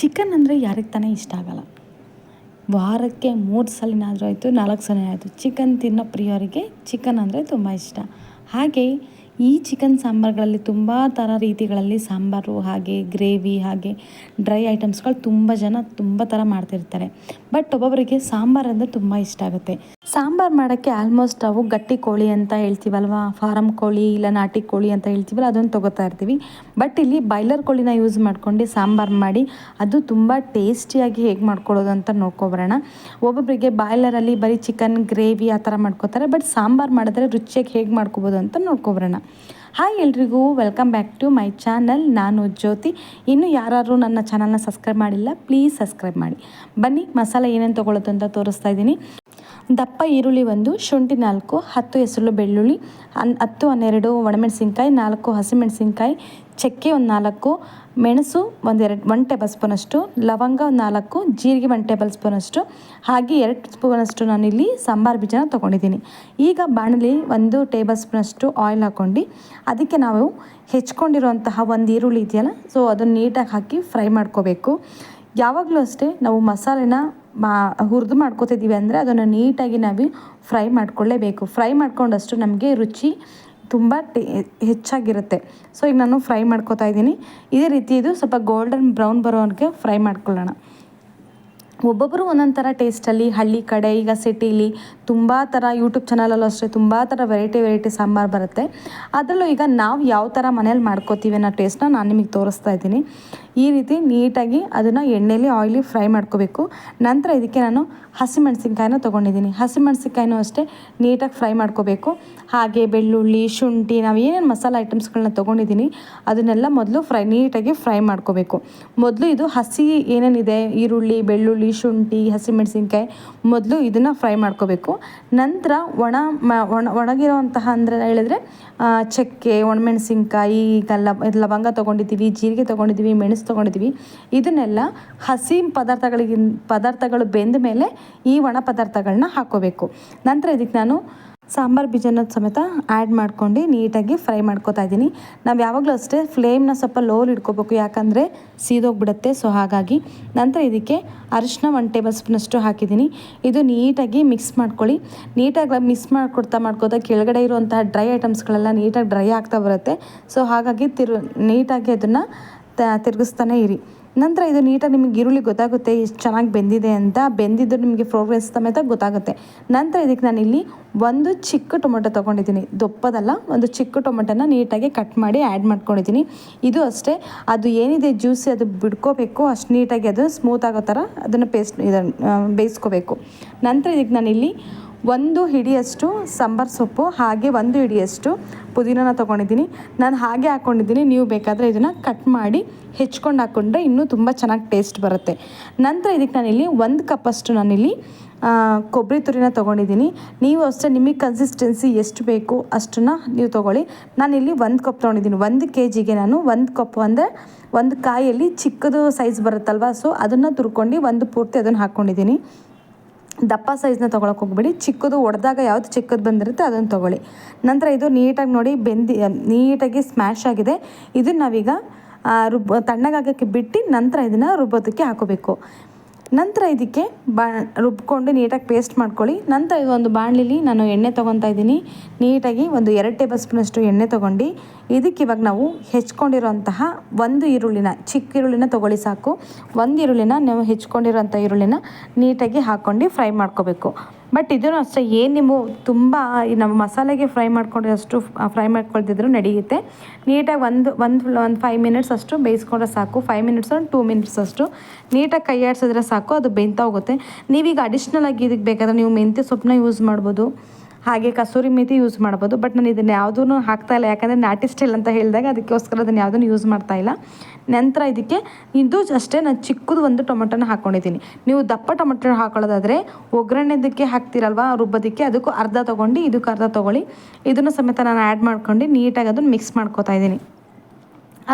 Chicken ಅಂದರೆ ಯಾರಿಗೆ ತಾನೇ ಇಷ್ಟ ಆಗಲ್ಲ. ವಾರಕ್ಕೆ ಮೂರು ಸಲನಾದರೂ ಆಯಿತು, ನಾಲ್ಕು ಸಲ ಆಯಿತು. ಚಿಕನ್ ತಿನ್ನೋ ಪ್ರಿಯರಿಗೆ ಚಿಕನ್ ಅಂದರೆ ತುಂಬ ಇಷ್ಟ. ಹಾಗೆ ಈ ಚಿಕನ್ ಸಾಂಬಾರುಗಳಲ್ಲಿ ತುಂಬ ಥರ ರೀತಿಗಳಲ್ಲಿ ಸಾಂಬಾರು ಹಾಗೆ ಗ್ರೇವಿ ಹಾಗೆ ಡ್ರೈ ಐಟಮ್ಸ್ಗಳು ತುಂಬ ಜನ ತುಂಬ ಥರ ಮಾಡ್ತಿರ್ತಾರೆ. ಬಟ್ ಒಬ್ಬೊಬ್ಬರಿಗೆ ಸಾಂಬಾರು ಅಂದರೆ ತುಂಬ ಇಷ್ಟ ಆಗುತ್ತೆ. ಸಾಂಬಾರು ಮಾಡೋಕ್ಕೆ ಆಲ್ಮೋಸ್ಟ್ ನಾವು ಗಟ್ಟಿ ಕೋಳಿ ಅಂತ ಹೇಳ್ತೀವಲ್ವ? ಫಾರಮ್ ಕೋಳಿ ಇಲ್ಲ ನಾಟಿ ಕೋಳಿ ಅಂತ ಹೇಳ್ತೀವಲ್ಲ ಅದನ್ನು ತೊಗೋತಾ ಇರ್ತೀವಿ. ಬಟ್ ಇಲ್ಲಿ ಬಾಯ್ಲರ್ ಕೋಳಿನ ಯೂಸ್ ಮಾಡ್ಕೊಂಡು ಸಾಂಬಾರು ಮಾಡಿ ಅದು ತುಂಬ ಟೇಸ್ಟಿಯಾಗಿ ಹೇಗೆ ಮಾಡ್ಕೊಳ್ಳೋದು ಅಂತ ನೋಡ್ಕೊಬರೋಣ. ಒಬ್ಬೊಬ್ಬರಿಗೆ ಬಾಯ್ಲರಲ್ಲಿ ಬರೀ ಚಿಕನ್, ಗ್ರೇವಿ ಆ ಥರ ಮಾಡ್ಕೋತಾರೆ. ಬಟ್ ಸಾಂಬಾರು ಮಾಡಿದ್ರೆ ರುಚಿಯಾಗಿ ಹೇಗೆ ಮಾಡ್ಕೋಬೋದು ಅಂತ ನೋಡ್ಕೊಬರೋಣ. ಹಾಯ್ ಎಲ್ರಿಗೂ welcome back to my channel ನಾನು ಜ್ಯೋತಿ. ಇನ್ನು ಯಾರು ನನ್ನ ಚಾನಲ್ನ ಸಬ್ಸ್ಕ್ರೈಬ್ ಮಾಡಿಲ್ಲ ಪ್ಲೀಸ್ ಸಬ್ಸ್ಕ್ರೈಬ್ ಮಾಡಿ. ಬನ್ನಿ, ಮಸಾಲೆ ಏನೇನು ತೊಗೊಳ್ಳೋದು ಅಂತ ತೋರಿಸ್ತಾ ಇದ್ದೀನಿ. ದಪ್ಪ ಈರುಳ್ಳಿ ಒಂದು, ಶುಂಠಿ ನಾಲ್ಕು, ಹತ್ತು ಹೆಸರು ಬೆಳ್ಳುಳ್ಳಿ ಅನ್ ಹತ್ತು, ಹನ್ನೆರಡು, ಒಣಮೆಣಸಿನ್ಕಾಯಿ, ನಾಲ್ಕು ಹಸಿಮೆಣಸಿನ್ಕಾಯಿ, ಚಕ್ಕೆ ಒಂದು ನಾಲ್ಕು, ಮೆಣಸು ಒಂದೆರಡು ಒನ್ ಟೇಬಲ್ ಸ್ಪೂನಷ್ಟು ಲವಂಗ ಒಂದು ನಾಲ್ಕು, ಜೀರಿಗೆ ಒನ್ ಟೇಬಲ್ ಸ್ಪೂನಷ್ಟು ಹಾಗೆ ಎರಡು ಸ್ಪೂನಷ್ಟು ನಾನಿಲ್ಲಿ ಸಾಂಬಾರು ಬೀಜನ ತೊಗೊಂಡಿದ್ದೀನಿ. ಈಗ ಬಾಣಲಿ ಒಂದು ಟೇಬಲ್ ಸ್ಪೂನಷ್ಟು ಆಯಿಲ್ ಹಾಕ್ಕೊಂಡು ಅದಕ್ಕೆ ನಾವು ಹೆಚ್ಕೊಂಡಿರುವಂತಹ ಒಂದು ಈರುಳ್ಳಿ ಇದೆಯಲ್ಲ ಸೊ ಅದನ್ನು ನೀಟಾಗಿ ಹಾಕಿ ಫ್ರೈ ಮಾಡ್ಕೋಬೇಕು. ಯಾವಾಗಲೂ ಅಷ್ಟೇ ನಾವು ಮಸಾಲೆನ ಮಾ, ಹುರಿದು ಮಾಡ್ಕೋತಿದ್ದೀವಿ ಅಂದರೆ ಅದನ್ನು ನೀಟಾಗಿ ನಾವು ಫ್ರೈ ಮಾಡ್ಕೊಳ್ಳೇಬೇಕು ಫ್ರೈ ಮಾಡ್ಕೊಂಡಷ್ಟು ನಮಗೆ ರುಚಿ ತುಂಬ ಟೇ, ಹೆಚ್ಚಾಗಿರುತ್ತೆ. ಸೊ, ಈಗ ನಾನು ಫ್ರೈ ಮಾಡ್ಕೋತಾ ಇದ್ದೀನಿ. ಇದೇ ರೀತಿ ಇದು ಸ್ವಲ್ಪ ಗೋಲ್ಡನ್ ಬ್ರೌನ್ ಬರೋವರೆಗೆ ಫ್ರೈ ಮಾಡ್ಕೊಳ್ಳೋಣ. ಒಬ್ಬೊಬ್ಬರು ಒಂದೊಂದು ಥರ ಟೇಸ್ಟಲ್ಲಿ, ಹಳ್ಳಿ ಕಡೆ, ಈಗ ಸಿಟಿಲಿ ತುಂಬ ಥರ ಯೂಟ್ಯೂಬ್ ಚಾನಲಲ್ಲೂ ಅಷ್ಟೇ ತುಂಬ ಥರ ವೆರೈಟಿ ವೆರೈಟಿ ಸಾಂಬಾರು ಬರುತ್ತೆ. ಅದರಲ್ಲೂ ಈಗ ನಾವು ಯಾವ ಥರ ಮನೇಲಿ ಮಾಡ್ಕೋತೀವಿ ಅನ್ನೋ ಟೇಸ್ಟ್ನ ನಾನು ನಿಮಗೆ ತೋರಿಸ್ತಾ ಇದ್ದೀನಿ. ಈ ರೀತಿ ನೀಟಾಗಿ ಅದನ್ನು ಎಣ್ಣೆಯಲ್ಲಿ ಆಯಿಲಿ ಫ್ರೈ ಮಾಡ್ಕೋಬೇಕು. ನಂತರ ಇದಕ್ಕೆ ನಾನು ಹಸಿಮೆಣಸಿನ್ಕಾಯಿನ ತೊಗೊಂಡಿದ್ದೀನಿ. ಹಸಿಮೆಣ್ಸಿನ್ಕಾಯಿನೂ ಅಷ್ಟೇ ನೀಟಾಗಿ ಫ್ರೈ ಮಾಡ್ಕೋಬೇಕು. ಹಾಗೆ ಬೆಳ್ಳುಳ್ಳಿ, ಶುಂಠಿ ನಾವು ಏನೇನು ಮಸಾಲೆ ಐಟಮ್ಸ್ಗಳನ್ನ ತೊಗೊಂಡಿದ್ದೀನಿ, ಅದನ್ನೆಲ್ಲ ಮೊದಲು ಫ್ರೈ ನೀಟಾಗಿ ಫ್ರೈ ಮಾಡ್ಕೋಬೇಕು. ಮೊದಲು ಇದು ಹಸಿ ಏನೇನಿದೆ, ಈರುಳ್ಳಿ, ಬೆಳ್ಳುಳ್ಳಿ, ಶುಂಠಿ, ಹಸಿಮೆಣಸಿನ್ಕಾಯಿ, ಮೊದಲು ಇದನ್ನು ಫ್ರೈ ಮಾಡ್ಕೋಬೇಕು. ನಂತರ ಒಣ ಒಣ ಒಣಗಿರೋವಂತಹ ಅಂದರೆ ಹೇಳಿದ್ರೆ ಚಕ್ಕೆ, ಒಣಮೆಣಸಿನ್ಕಾಯಿ ಈಗ ಲವಂಗ ತೊಗೊಂಡಿದ್ದೀವಿ, ಜೀರಿಗೆ ತೊಗೊಂಡಿದ್ದೀವಿ ಮೆಣಸು ತೊಗೊಂಡಿದ್ದೀವಿ ಇದನ್ನೆಲ್ಲ ಹಸಿ ಪದಾರ್ಥಗಳಿಗಿನ್ ಪದಾರ್ಥಗಳು ಬೆಂದ ಮೇಲೆ ಈ ಒಣ ಪದಾರ್ಥಗಳನ್ನ ಹಾಕೋಬೇಕು. ನಂತರ ಇದಕ್ಕೆ ನಾನು ಸಾಂಬಾರು ಬೀಜನ ಸಮೇತ ಆ್ಯಡ್ ಮಾಡ್ಕೊಂಡು ನೀಟಾಗಿ ಫ್ರೈ ಮಾಡ್ಕೋತಾ ಇದ್ದೀನಿ. ನಾವು ಯಾವಾಗಲೂ ಅಷ್ಟೇ ಫ್ಲೇಮ್ನ ಸ್ವಲ್ಪ ಲೋಲ್ ಇಟ್ಕೋಬೇಕು. ಯಾಕಂದರೆ ಸೀದೋಗ್ಬಿಡುತ್ತೆ. ಸೊ ಹಾಗಾಗಿ ನಂತರ ಇದಕ್ಕೆ ಅರಿಶಿನ ಒನ್ ಟೇಬಲ್ ಸ್ಪೂನಷ್ಟು ಹಾಕಿದ್ದೀನಿ. ಇದು ನೀಟಾಗಿ ಮಿಕ್ಸ್ ಮಾಡ್ಕೊಳ್ಳಿ. ನೀಟಾಗಿ ಮಿಕ್ಸ್ ಮಾಡ್ಕೊಡ್ತಾ ಮಾಡ್ಕೋತಾ ಕೆಳಗಡೆ ಇರುವಂತಹ ಡ್ರೈ ಐಟಮ್ಸ್ಗಳೆಲ್ಲ ನೀಟಾಗಿ ಡ್ರೈ ಆಗ್ತಾ ಬರುತ್ತೆ. ಸೊ ಹಾಗಾಗಿ ತಿರು ನೀಟಾಗಿ ಅದನ್ನು ತಿರುಗಿಸ್ತಾನೆ ಇರಿ. ನಂತರ ಇದು ನೀಟಾಗಿ ನಿಮಗೆ ಈರುಳ್ಳಿ ಗೊತ್ತಾಗುತ್ತೆ ಎಷ್ಟು ಚೆನ್ನಾಗಿ ಬೆಂದಿದೆ ಅಂತ. ಬೆಂದಿದ್ದು ನಿಮಗೆ ಪ್ರೋಗ್ರೆಸ್ ಸಮೇತ ಗೊತ್ತಾಗುತ್ತೆ. ನಂತರ ಇದಕ್ಕೆ ನಾನು ಇಲ್ಲಿ ಒಂದು ಚಿಕ್ಕ ಟೊಮೆಟೊ ತೊಗೊಂಡಿದ್ದೀನಿ. ದೊಪ್ಪದಲ್ಲ, ಒಂದು ಚಿಕ್ಕ ಟೊಮೆಟೊನ ನೀಟಾಗಿ ಕಟ್ ಮಾಡಿ ಆ್ಯಡ್ ಮಾಡ್ಕೊಂಡಿದ್ದೀನಿ. ಇದು ಅಷ್ಟೇ. ಅದು ಏನಿದೆ ಜ್ಯೂಸಿ ಅದು ಬಿಡ್ಕೋಬೇಕು. ಅಷ್ಟು ನೀಟಾಗಿ ಅದು ಸ್ಮೂತ್ ಆಗೋ ಥರ ಅದನ್ನು ಪೇಸ್ಟ್ ಇದನ್ನು ಬೇಯಿಸ್ಕೋಬೇಕು. ನಂತರ ಇದಕ್ಕೆ ನಾನಿಲ್ಲಿ ಒಂದು ಹಿಡಿಯಷ್ಟು ಸಾಂಬಾರು ಸೊಪ್ಪು, ಹಾಗೆ ಒಂದು ಹಿಡಿಯಷ್ಟು ಪುದೀನನ ತೊಗೊಂಡಿದ್ದೀನಿ. ನಾನು ಹಾಗೆ ಹಾಕ್ಕೊಂಡಿದ್ದೀನಿ ನೀವು ಬೇಕಾದರೆ ಇದನ್ನು ಕಟ್ ಮಾಡಿ ಹೆಚ್ಕೊಂಡು ಹಾಕ್ಕೊಂಡ್ರೆ ಇನ್ನೂ ತುಂಬ ಚೆನ್ನಾಗಿ ಟೇಸ್ಟ್ ಬರುತ್ತೆ. ನಂತರ ಇದಕ್ಕೆ ನಾನಿಲ್ಲಿ ಒಂದು ಕಪ್ಪಷ್ಟು ನಾನಿಲ್ಲಿ ಕೊಬ್ಬರಿ ತುರಿನ ತೊಗೊಂಡಿದ್ದೀನಿ. ನೀವು ಅಷ್ಟೇ ನಿಮಗೆ ಕನ್ಸಿಸ್ಟೆನ್ಸಿ ಎಷ್ಟು ಬೇಕು ಅಷ್ಟನ್ನು ನೀವು ತೊಗೊಳ್ಳಿ. ನಾನಿಲ್ಲಿ ಒಂದು ಕಪ್ ತೊಗೊಂಡಿದ್ದೀನಿ. ಒಂದು ಕೆ ಜಿಗೆ ನಾನು ಒಂದು ಕಪ್ ಅಂದರೆ ಒಂದು ಕಾಯಲ್ಲಿ ಚಿಕ್ಕದು ಸೈಜ್ ಬರುತ್ತಲ್ವ ಸೊ ಅದನ್ನು ತುರ್ಕೊಂಡು ಒಂದು ಪೂರ್ತಿ ಅದನ್ನು ಹಾಕ್ಕೊಂಡಿದ್ದೀನಿ ದಪ್ಪ ಸೈಜ್ನ ತೊಗೊಳಕ್ಕೆ ಹೋಗ್ಬೇಡಿ. ಚಿಕ್ಕದು ಒಡೆದಾಗ ಯಾವುದು ಚಿಕ್ಕದು ಬಂದಿರುತ್ತೆ ಅದನ್ನು ತೊಗೊಳ್ಳಿ. ನಂತರ ಇದು ನೀಟಾಗಿ ನೋಡಿ ಬೆಂದಿ ನೀಟಾಗಿ ಸ್ಮ್ಯಾಶ್ ಆಗಿದೆ. ಇದನ್ನು ನಾವೀಗ ರುಬ್ಬ, ತಣ್ಣಗಾಗೋಕ್ಕೆ ಬಿಟ್ಟು ನಂತರ ಇದನ್ನು ರುಬ್ಬೋದಕ್ಕೆ ಹಾಕೋಬೇಕು. ನಂತರ ಇದಕ್ಕೆ ಬಾ, ರುಬ್ಕೊಂಡು ನೀಟಾಗಿ ಪೇಸ್ಟ್ ಮಾಡ್ಕೊಳ್ಳಿ. ನಂತರ ಒಂದು ಬಾಣಲಿಲಿ ನಾನು ಎಣ್ಣೆ ತೊಗೊತಾ ಇದ್ದೀನಿ. ನೀಟಾಗಿ ಒಂದು ಎರಡು ಟೇಬಲ್ ಸ್ಪೂನಷ್ಟು ಎಣ್ಣೆ ತೊಗೊಂಡು, ಇದಕ್ಕೆ ಇವಾಗ ನಾವು ಹೆಚ್ಕೊಂಡಿರೋಂತಹ ಒಂದು ಈರುಳ್ಳಿನ, ಚಿಕ್ಕ ಈರುಳ್ಳಿನ ತೊಗೊಳ್ಳಿ ಸಾಕು. ಒಂದು ಈರುಳ್ಳಿನ ನಾವು ಹೆಚ್ಕೊಂಡಿರೋಂಥ ಈರುಳ್ಳಿನ ನೀಟಾಗಿ ಹಾಕ್ಕೊಂಡು ಫ್ರೈ ಮಾಡ್ಕೋಬೇಕು. ಬಟ್ ಇದನ್ನು ಅಷ್ಟೇ, ಏನು ನೀವು ತುಂಬ ನಮ್ಮ ಮಸಾಲೆಗೆ ಫ್ರೈ ಮಾಡ್ಕೊಂಡ್ರೆ ಅಷ್ಟು ಫ್ರೈ ಮಾಡ್ಕೊಳ್ತಿದ್ರು ನಡೆಯುತ್ತೆ. ನೀಟಾಗಿ ಒಂದು ಒಂದು ಒಂದು ಫೈವ್ ಮಿನಿಟ್ಸ್ ಅಷ್ಟು ಬೇಯಿಸ್ಕೊಂಡ್ರೆ ಸಾಕು. ಫೈವ್ ಮಿನಿಟ್ಸ್ ಟೂ ಮಿನಿಟ್ಸ್ ಅಷ್ಟು ನೀಟಾಗಿ ಕೈ ಆಡಿಸಿದ್ರೆ ಸಾಕು, ಅದು ಬೆಂತ ಹೋಗುತ್ತೆ. ನೀವೀಗ ಅಡಿಷ್ನಲ್ ಆಗಿ ಇದಕ್ಕೆ ಬೇಕಾದ್ರೆ ನೀವು ಮೆಂತ್ಯ ಸೊಪ್ಪನ್ನ ಯೂಸ್ ಮಾಡ್ಬೋದು. ಹಾಗೆ ಕಸೂರಿ ಮೇಥಿ ಯೂಸ್ ಮಾಡ್ಬೋದು. ಬಟ್ ನಾನು ಇದನ್ನು ಯಾವುದೂ ಹಾಕ್ತಾ ಇಲ್ಲ. ಯಾಕಂದರೆ ನಾಟಿ ಸ್ಟೈಲ್ ಅಂತ ಹೇಳಿದಾಗ ಅದಕ್ಕೋಸ್ಕರ ಅದನ್ನು ಯಾವುದನ್ನು ಯೂಸ್ ಮಾಡ್ತಾ ಇಲ್ಲ. ನಂತರ ಇದಕ್ಕೆ ಇದು ಅಷ್ಟೇ ನಾನು ಚಿಕ್ಕದು ಒಂದು ಟೊಮೆಟೊನ ಹಾಕ್ಕೊಂಡಿದ್ದೀನಿ ನೀವು ದಪ್ಪ ಟೊಮೆಟೊ ಹಾಕೊಳ್ಳೋದಾದರೆ ಒಗ್ಗರಣೆದಕ್ಕೆ ಹಾಕ್ತಿರಲ್ವ, ರುಬ್ಬೋದಕ್ಕೆ ಅದಕ್ಕೂ ಅರ್ಧ ತೊಗೊಂಡು ಇದಕ್ಕೆ ಅರ್ಧ ತೊಗೊಳ್ಳಿ. ಇದನ್ನು ಸಮೇತ ನಾನು ಆ್ಯಡ್ ಮಾಡ್ಕೊಂಡು ನೀಟಾಗಿ ಅದನ್ನು ಮಿಕ್ಸ್ ಮಾಡ್ಕೋತಾ ಇದ್ದೀನಿ.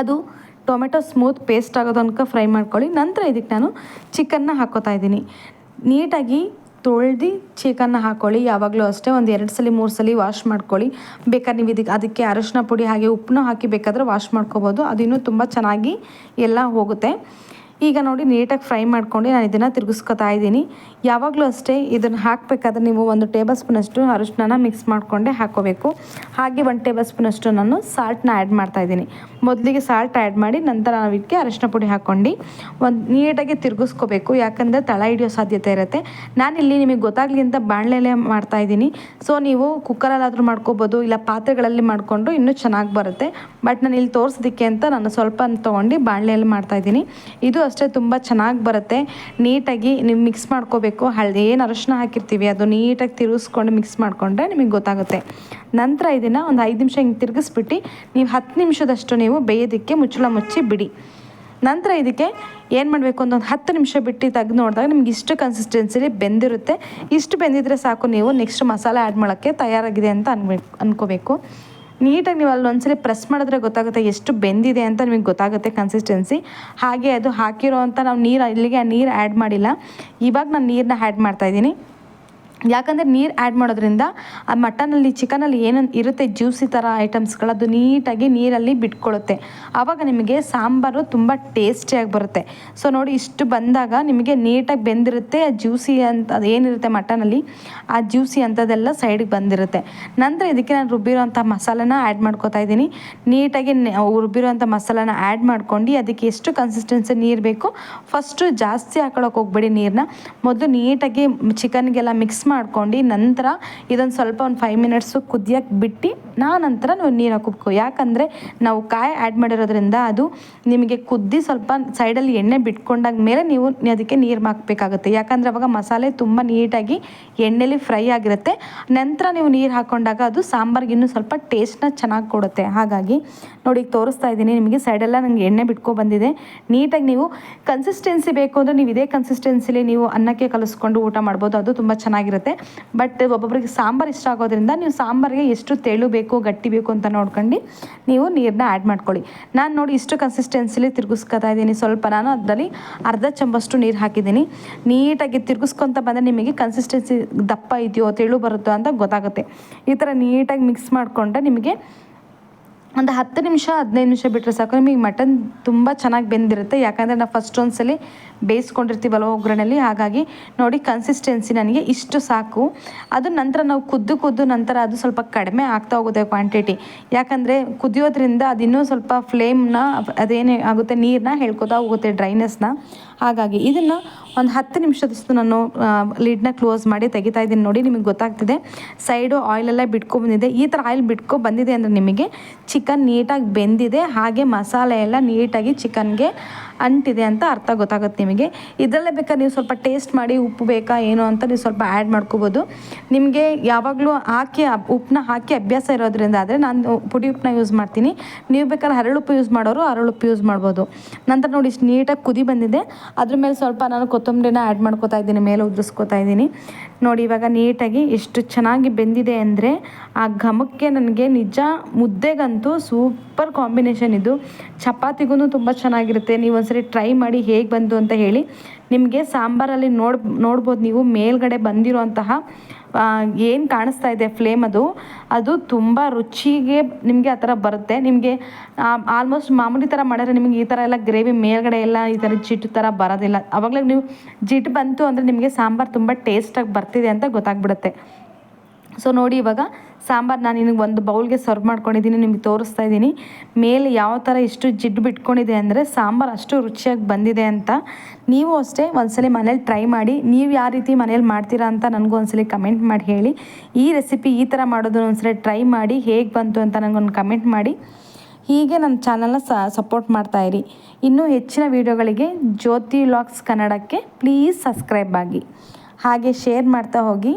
ಅದು ಟೊಮೆಟೊ ಸ್ಮೂತ್ ಪೇಸ್ಟ್ ಆಗೋ ತನಕ ಫ್ರೈ ಮಾಡ್ಕೊಳ್ಳಿ. ನಂತರ ಇದಕ್ಕೆ ನಾನು ಚಿಕನ್ನ ಹಾಕೋತಾ ಇದ್ದೀನಿ. ನೀಟಾಗಿ ತೊಳ್ದು ಚಿಕನ್ನ ಹಾಕ್ಕೊಳ್ಳಿ ಯಾವಾಗಲೂ ಅಷ್ಟೇ ಒಂದು ಎರಡು ಸಲ, ಮೂರು ಸಲ ವಾಶ್ ಮಾಡ್ಕೊಳ್ಳಿ. ಬೇಕಾದ್ರೆ ನೀವು ಇದಕ್ಕೆ ಅದಕ್ಕೆ ಅರಶಿನ ಪುಡಿ ಹಾಗೆ ಉಪ್ಪನ್ನ ಹಾಕಿ ಬೇಕಾದರೆ ವಾಶ್ ಮಾಡ್ಕೋಬೋದು. ಅದು ಇನ್ನೂ ತುಂಬ ಚೆನ್ನಾಗಿ ಎಲ್ಲ ಹೋಗುತ್ತೆ. ಈಗ ನೋಡಿ ನೀಟಾಗಿ ಫ್ರೈ ಮಾಡ್ಕೊಂಡು ನಾನು ಇದನ್ನು ತಿರುಗಿಸ್ಕೊತಾ ಇದ್ದೀನಿ. ಯಾವಾಗಲೂ ಅಷ್ಟೇ ಇದನ್ನು ಹಾಕಬೇಕಾದ್ರೆ ನೀವು ಒಂದು ಟೇಬಲ್ ಸ್ಪೂನಷ್ಟು ಅರಿಶಿನ ಮಿಕ್ಸ್ ಮಾಡಿಕೊಂಡೆ ಹಾಕೋಬೇಕು. ಹಾಗೆ ಒಂದು ಟೇಬಲ್ ಸ್ಪೂನಷ್ಟು ನಾನು ಸಾಲ್ಟ್ನ ಆ್ಯಡ್ ಮಾಡ್ತಾ ಇದ್ದೀನಿ. ಮೊದಲಿಗೆ ಸಾಲ್ಟ್ ಆ್ಯಡ್ ಮಾಡಿ ನಂತರ ನಾವು ಇದಕ್ಕೆ ಅರಿಶಿನ ಪುಡಿ ಹಾಕ್ಕೊಂಡು ಒಂದು ನೀಟಾಗಿ ತಿರುಗಿಸ್ಕೋಬೇಕು. ಯಾಕಂದರೆ ತಳ ಹಿಡಿಯೋ ಸಾಧ್ಯತೆ ಇರುತ್ತೆ. ನಾನಿಲ್ಲಿ ನಿಮಗೆ ಗೊತ್ತಾಗಲಿ ಅಂತ ಬಾಣಲೆಲೆ ಮಾಡ್ತಾ ಇದ್ದೀನಿ. ಸೊ ನೀವು ಕುಕ್ಕರಲ್ಲಾದರೂ ಮಾಡ್ಕೋಬೋದು, ಇಲ್ಲ ಪಾತ್ರೆಗಳಲ್ಲಿ ಮಾಡಿಕೊಂಡು ಇನ್ನೂ ಚೆನ್ನಾಗಿ ಬರುತ್ತೆ. ಬಟ್ ನಾನು ಇಲ್ಲಿ ತೋರಿಸೋದಕ್ಕೆ ಅಂತ ನಾನು ಸ್ವಲ್ಪ ತೊಗೊಂಡು ಬಾಣಲೆಯಲ್ಲಿ ಮಾಡ್ತಾ ಇದ್ದೀನಿ. ಇದು ಅಷ್ಟೇ ತುಂಬ ಚೆನ್ನಾಗಿ ಬರುತ್ತೆ. ನೀಟಾಗಿ ನೀವು ಮಿಕ್ಸ್ ಮಾಡ್ಕೋಬೇಕು. ಹಳದಿ ಏನು ಅರಶಿನ ಹಾಕಿರ್ತೀವಿ, ಅದು ನೀಟಾಗಿ ತಿರುಗಿಸ್ಕೊಂಡು ಮಿಕ್ಸ್ ಮಾಡಿಕೊಂಡ್ರೆ ನಿಮಗೆ ಗೊತ್ತಾಗುತ್ತೆ. ನಂತರ ಇದನ್ನು ಒಂದು ಐದು ನಿಮಿಷ ಹಿಂಗೆ ತಿರುಗಿಸ್ಬಿಟ್ಟು ನೀವು ಹತ್ತು ನಿಮಿಷದಷ್ಟು ನೀವು ಬೇಯೋದಕ್ಕೆ ಮುಚ್ಚಳ ಮುಚ್ಚಿ ಬಿಡಿ. ನಂತರ ಇದಕ್ಕೆ ಏನು ಮಾಡಬೇಕು? ಒಂದೊಂದು ಹತ್ತು ನಿಮಿಷ ಬಿಟ್ಟು ತೆಗೆದು ನೋಡಿದಾಗ ನಿಮ್ಗೆ ಇಷ್ಟು ಕನ್ಸಿಸ್ಟೆನ್ಸಿಲಿ ಬೆಂದಿರುತ್ತೆ. ಇಷ್ಟು ಬೆಂದಿದ್ರೆ ಸಾಕು, ನೀವು ನೆಕ್ಸ್ಟ್ ಮಸಾಲೆ ಆ್ಯಡ್ ಮಾಡೋಕ್ಕೆ ತಯಾರಾಗಿದೆ ಅಂತ ಅನ್ಬೇಕು, ಅನ್ಕೋಬೇಕು. ನೀಟಾಗಿ ನೀವು ಅಲ್ಲಿ ಒಂದ್ಸಲಿ ಪ್ರೆಸ್ ಮಾಡಿದ್ರೆ ಗೊತ್ತಾಗುತ್ತೆ ಎಷ್ಟು ಬೆಂದಿದೆ ಅಂತ ನಿಮಗೆ ಗೊತ್ತಾಗುತ್ತೆ ಕನ್ಸಿಸ್ಟೆನ್ಸಿ ಹಾಗೆ ಅದು ಹಾಕಿರೋ ಅಂತ ನಾವು ನೀರು, ಇಲ್ಲಿಗೆ ನೀರು ಆ್ಯಡ್ ಮಾಡಿಲ್ಲ. ಇವಾಗ ನಾನು ನೀರನ್ನ ಆ್ಯಡ್ ಮಾಡ್ತಾಯಿದ್ದೀನಿ ಯಾಕಂದರೆ ನೀರು ಆ್ಯಡ್ ಮಾಡೋದ್ರಿಂದ ಆ ಮಟನಲ್ಲಿ ಚಿಕನಲ್ಲಿ ಏನೇನು ಇರುತ್ತೆ ಜ್ಯೂಸಿ ಥರ ಐಟಮ್ಸ್ಗಳು ಅದು ನೀಟಾಗಿ ನೀರಲ್ಲಿ ಬಿಟ್ಕೊಳುತ್ತೆ. ಆವಾಗ ನಿಮಗೆ ಸಾಂಬಾರು ತುಂಬ ಟೇಸ್ಟಿಯಾಗಿ ಬರುತ್ತೆ. ಸೊ ನೋಡಿ, ಇಷ್ಟು ಬಂದಾಗ ನಿಮಗೆ ನೀಟಾಗಿ ಬೆಂದಿರುತ್ತೆ, ಆ ಜ್ಯೂಸಿ ಅಂತ, ಅದು ಏನಿರುತ್ತೆ ಮಟನಲ್ಲಿ, ಆ ಜ್ಯೂಸಿ ಅಂಥದ್ದೆಲ್ಲ ಸೈಡಿಗೆ ಬಂದಿರುತ್ತೆ. ನಂತರ ಇದಕ್ಕೆ ನಾನು ರುಬ್ಬಿರೋಂಥ ಮಸಾಲನ ಆ್ಯಡ್ ಮಾಡ್ಕೋತಾ ಇದ್ದೀನಿ. ನೀಟಾಗಿ ರುಬ್ಬಿರೋಂಥ ಮಸಾಲಾನ ಆ್ಯಡ್ ಮಾಡ್ಕೊಂಡು ಅದಕ್ಕೆ ಎಷ್ಟು ಕನ್ಸಿಸ್ಟೆನ್ಸಿ ನೀರು ಬೇಕು ಫಸ್ಟು ಜಾಸ್ತಿ ಹಾಕೊಳ್ಳೋಕೆ ಹೋಗ್ಬೇಡಿ ನೀರನ್ನ ಮೊದಲು ನೀಟಾಗಿ ಚಿಕನ್ಗೆಲ್ಲ ಮಿಕ್ಸ್ ಮಾಡ್ಕೊಂಡು ನಂತರ ಇದೊಂದು ಸ್ವಲ್ಪ ಒಂದು ಫೈವ್ ಮಿನಿಟ್ಸು ಕುದಿಯೋಕೆ ಬಿಟ್ಟು ನಾ ನಂತರ ನೀವು ನೀರು ಹಾಕೋಬೇಕು ಯಾಕಂದರೆ ನಾವು ಕಾಯಿ ಆ್ಯಡ್ ಮಾಡಿರೋದ್ರಿಂದ ಅದು ನಿಮಗೆ ಕುದ್ದಿ ಸ್ವಲ್ಪ ಸೈಡಲ್ಲಿ ಎಣ್ಣೆ ಬಿಟ್ಕೊಂಡಾಗ ಮೇಲೆ ನೀವು ಅದಕ್ಕೆ ನೀರು ಹಾಕಬೇಕಾಗುತ್ತೆ. ಯಾಕಂದರೆ ಅವಾಗ ಮಸಾಲೆ ತುಂಬ ನೀಟಾಗಿ ಎಣ್ಣೆಲಿ ಫ್ರೈ ಆಗಿರುತ್ತೆ. ನಂತರ ನೀವು ನೀರು ಹಾಕೊಂಡಾಗ ಅದು ಸಾಂಬಾರ್ಗೆ ಇನ್ನೂ ಸ್ವಲ್ಪ ಟೇಸ್ಟ್ನ ಚೆನ್ನಾಗಿ ಕೊಡುತ್ತೆ. ಹಾಗಾಗಿ ನೋಡಿ ತೋರಿಸ್ತಾ ಇದ್ದೀನಿ, ನಿಮಗೆ ಸೈಡೆಲ್ಲ ನನಗೆ ಎಣ್ಣೆ ಬಿಟ್ಕೊ ಬಂದಿದೆ. ನೀಟಾಗಿ ನೀವು ಕನ್ಸಿಸ್ಟೆನ್ಸಿ ಬೇಕು ಅಂದರೆ ನೀವು ಇದೇ ಕನ್ಸಿಸ್ಟೆನ್ಸಿಲಿ ನೀವು ಅನ್ನಕ್ಕೆ ಕಲಿಸ್ಕೊಂಡು ಊಟ ಮಾಡ್ಬೋದು. ಅದು ತುಂಬ ಚೆನ್ನಾಗಿರುತ್ತೆ. ಬಟ್ ಒಬ್ಬೊಬ್ರಿಗೆ ಸಾಂಬಾರು ಇಷ್ಟ ಆಗೋದ್ರಿಂದ ನೀವು ಸಾಂಬಾರಿಗೆ ಎಷ್ಟು ತೆಳು ಬೇಕು, ಗಟ್ಟಿ ಬೇಕು ಅಂತ ನೋಡ್ಕೊಂಡು ನೀವು ನೀರನ್ನ ಆ್ಯಡ್ ಮಾಡ್ಕೊಳ್ಳಿ. ನಾನು ನೋಡಿ ಇಷ್ಟು ಕನ್ಸಿಸ್ಟೆನ್ಸಿಲಿ ತಿರುಗಿಸ್ಕೊತಾ ಇದ್ದೀನಿ. ಸ್ವಲ್ಪ ನಾನು ಅದರಲ್ಲಿ ಅರ್ಧ ಚಮಚಷ್ಟು ನೀರು ಹಾಕಿದ್ದೀನಿ. ನೀಟಾಗಿ ತಿರುಗಿಸ್ಕೊತ ಬಂದರೆ ನಿಮಗೆ ಕನ್ಸಿಸ್ಟೆನ್ಸಿ ದಪ್ಪ ಇದೆಯೋ, ತೆಳು ಬರುತ್ತೋ ಅಂತ ಗೊತ್ತಾಗುತ್ತೆ. ಈ ಥರ ನೀಟಾಗಿ ಮಿಕ್ಸ್ ಮಾಡಿಕೊಂಡ್ರೆ ನಿಮಗೆ ಒಂದು ಹತ್ತು ನಿಮಿಷ, ಹದಿನೈದು ನಿಮಿಷ ಬಿಟ್ಟರೆ ಸಾಕು. ನಿಮಗೆ ಮಟನ್ ತುಂಬ ಚೆನ್ನಾಗಿ ಬೆಂದಿರುತ್ತೆ. ಯಾಕಂದರೆ ನಾವು ಫಸ್ಟ್ ಒಂದ್ಸಲಿ ಬೇಯಿಸ್ಕೊಂಡಿರ್ತೀವಲ್ಲ ಒಗ್ಗರಣೆಯಲ್ಲಿ ಹಾಗಾಗಿ ನೋಡಿ ಕನ್ಸಿಸ್ಟೆನ್ಸಿ ನನಗೆ ಇಷ್ಟು ಸಾಕು. ಅದು ನಂತರ ನಾವು ಕುದ್ದು ಕುದ್ದು ನಂತರ ಅದು ಸ್ವಲ್ಪ ಕಡಿಮೆ ಆಗ್ತಾ ಹೋಗುತ್ತೆ ಕ್ವಾಂಟಿಟಿ ಯಾಕಂದರೆ ಕುದಿಯೋದ್ರಿಂದ ಅದು ಇನ್ನೂ ಸ್ವಲ್ಪ ಫ್ಲೇಮ್ನ ಅದೇನೇ ಆಗುತ್ತೆ ನೀರನ್ನ ಹೇಳ್ಕೊತಾ ಹೋಗುತ್ತೆ ಡ್ರೈನೆಸ್ನ ಹಾಗಾಗಿ ಇದನ್ನು ಒಂದು ಹತ್ತು ನಿಮಿಷದಷ್ಟು ನಾನು ಲಿಡ್ನ ಕ್ಲೋಸ್ ಮಾಡಿ ತೆಗಿತಾ ಇದ್ದೀನಿ. ನೋಡಿ ನಿಮಗೆ ಗೊತ್ತಾಗ್ತಿದೆ ಸೈಡು ಆಯಿಲೆಲ್ಲ ಬಿಟ್ಕೊ ಬಂದಿದೆ. ಈ ಥರ ಆಯಿಲ್ ಬಿಟ್ಕೊ ಬಂದಿದೆ ಅಂದರೆ ನಿಮಗೆ ಚಿಕನ್ ನೀಟಾಗಿ ಬೆಂದಿದೆ. ಹಾಗೆ ಮಸಾಲೆ ಎಲ್ಲ ನೀಟಾಗಿ ಚಿಕನ್ಗೆ ಅಂಟಿದೆ ಅಂತ ಅರ್ಥ ಗೊತ್ತಾಗುತ್ತೆ ನಿಮಗೆ. ಇದರಲ್ಲೇ ಬೇಕಾದ್ರೆ ನೀವು ಸ್ವಲ್ಪ ಟೇಸ್ಟ್ ಮಾಡಿ ಉಪ್ಪು ಬೇಕಾ ಏನು ಅಂತ ನೀವು ಸ್ವಲ್ಪ ಆ್ಯಡ್ ಮಾಡ್ಕೋಬೋದು. ನಿಮಗೆ ಯಾವಾಗಲೂ ಹಾಕಿ ಉಪ್ಪನ್ನ ಹಾಕಿ ಅಭ್ಯಾಸ ಇರೋದ್ರಿಂದ ಆದರೆ ನಾನು ಪುಡಿ ಉಪ್ಪನ್ನ ಯೂಸ್ ಮಾಡ್ತೀನಿ. ನೀವು ಬೇಕಾದ್ರೆ ಹರಳುಪ್ಪು ಯೂಸ್ ಮಾಡೋರು ಹರಳುಪ್ಪು ಯೂಸ್ ಮಾಡ್ಬೋದು. ನಂತರ ನೋಡಿ ಇಷ್ಟು ನೀಟಾಗಿ ಕುದಿ ಬಂದಿದೆ. ಅದ್ರ ಮೇಲೆ ಸ್ವಲ್ಪ ನಾನು ಕೊತ್ತಂಬರಿನ ಆ್ಯಡ್ ಮಾಡ್ಕೋತಾ ಇದ್ದೀನಿ, ಮೇಲೆ ಉದುರಿಸ್ಕೋತಾ ಇದ್ದೀನಿ. ನೋಡಿ ಇವಾಗ ನೀಟಾಗಿ ಎಷ್ಟು ಚೆನ್ನಾಗಿ ಬೆಂದಿದೆ ಅಂದರೆ ಆ ಘಮಕ್ಕೆ ನನಗೆ ನಿಜ ಮುದ್ದೆಗಂತೂ ಸೂಪರ್ ಕಾಂಬಿನೇಷನ್ ಇದು. ಚಪಾತಿಗೂ ತುಂಬ ಚೆನ್ನಾಗಿರುತ್ತೆ. ನೀವು ಒಂದ್ಸರಿ ಟ್ರೈ ಮಾಡಿ ಹೇಗೆ ಬಂತು ಅಂತ ಹೇಳಿ ನಿಮಗೆ ಸಾಂಬಾರಲ್ಲಿ ನೋಡ್, ನೋಡ್ಬೋದು ನೀವು ಮೇಲ್ಗಡೆ ಬಂದಿರುವಂತಹ ಏನು ಕಾಣಿಸ್ತಾ ಇದೆ ಫ್ಲೇಮ್ ಅದು ಅದು ತುಂಬ ರುಚಿಗೆ ನಿಮಗೆ ಆ ಥರ ಬರುತ್ತೆ. ನಿಮಗೆ ಆಲ್ಮೋಸ್ಟ್ ಮಾಮೂಲಿ ಥರ ಮಾಡಿದ್ರೆ ನಿಮಗೆ ಈ ಥರ ಎಲ್ಲ ಗ್ರೇವಿ ಮೇಲ್ಗಡೆ ಎಲ್ಲ ಈ ಥರ ಜಿಟ್ಟು ಥರ ಬರೋದಿಲ್ಲ. ಅವಾಗಲೇ ನೀವು ಜಿಟ್ಟು ಬಂತು ಅಂದರೆ ನಿಮಗೆ ಸಾಂಬಾರು ತುಂಬ ಟೇಸ್ಟಾಗಿ ಬರ್ತಿದೆ ಅಂತ ಗೊತ್ತಾಗ್ಬಿಡುತ್ತೆ. ಸೊ ನೋಡಿ ಇವಾಗ ಸಾಂಬಾರು ನಾನು ನಿನಗೆ ಒಂದು ಬೌಲ್ಗೆ ಸರ್ವ್ ಮಾಡ್ಕೊಂಡಿದ್ದೀನಿ, ನಿಮಗೆ ತೋರಿಸ್ತಾ ಇದ್ದೀನಿ. ಮೇಲೆ ಯಾವ ಥರ ಇಷ್ಟು ಜಿಡ್ಡು ಬಿಟ್ಕೊಂಡಿದೆ ಅಂದರೆ ಸಾಂಬಾರು ಅಷ್ಟು ರುಚಿಯಾಗಿ ಬಂದಿದೆ ಅಂತ ನೀವು ಅಷ್ಟೇ ಒಂದ್ಸಲಿ ಮನೇಲಿ ಟ್ರೈ ಮಾಡಿ, ನೀವು ಯಾವ ರೀತಿ ಮನೇಲಿ ಮಾಡ್ತೀರಾ ಅಂತ ನನಗೂ ಒಂದ್ಸಲಿ ಕಮೆಂಟ್ ಮಾಡಿ ಹೇಳಿ. ಈ ರೆಸಿಪಿ ಈ ಥರ ಮಾಡೋದು ಒಂದ್ಸಲಿ ಟ್ರೈ ಮಾಡಿ ಹೇಗೆ ಬಂತು ಅಂತ ನನಗೊಂದು ಕಮೆಂಟ್ ಮಾಡಿ. ಹೀಗೆ ನನ್ನ ಚಾನಲ್ನ ಸಪೋರ್ಟ್ ಮಾಡ್ತಾ ಇರಿ. ಇನ್ನೂ ಹೆಚ್ಚಿನ ವೀಡಿಯೋಗಳಿಗೆ ಜ್ಯೋತಿ ಲಾಕ್ಸ್ ಕನ್ನಡಕ್ಕೆ ಪ್ಲೀಸ್ ಸಬ್ಸ್ಕ್ರೈಬ್ ಆಗಿ. ಹಾಗೆ ಶೇರ್ ಮಾಡ್ತಾ ಹೋಗಿ.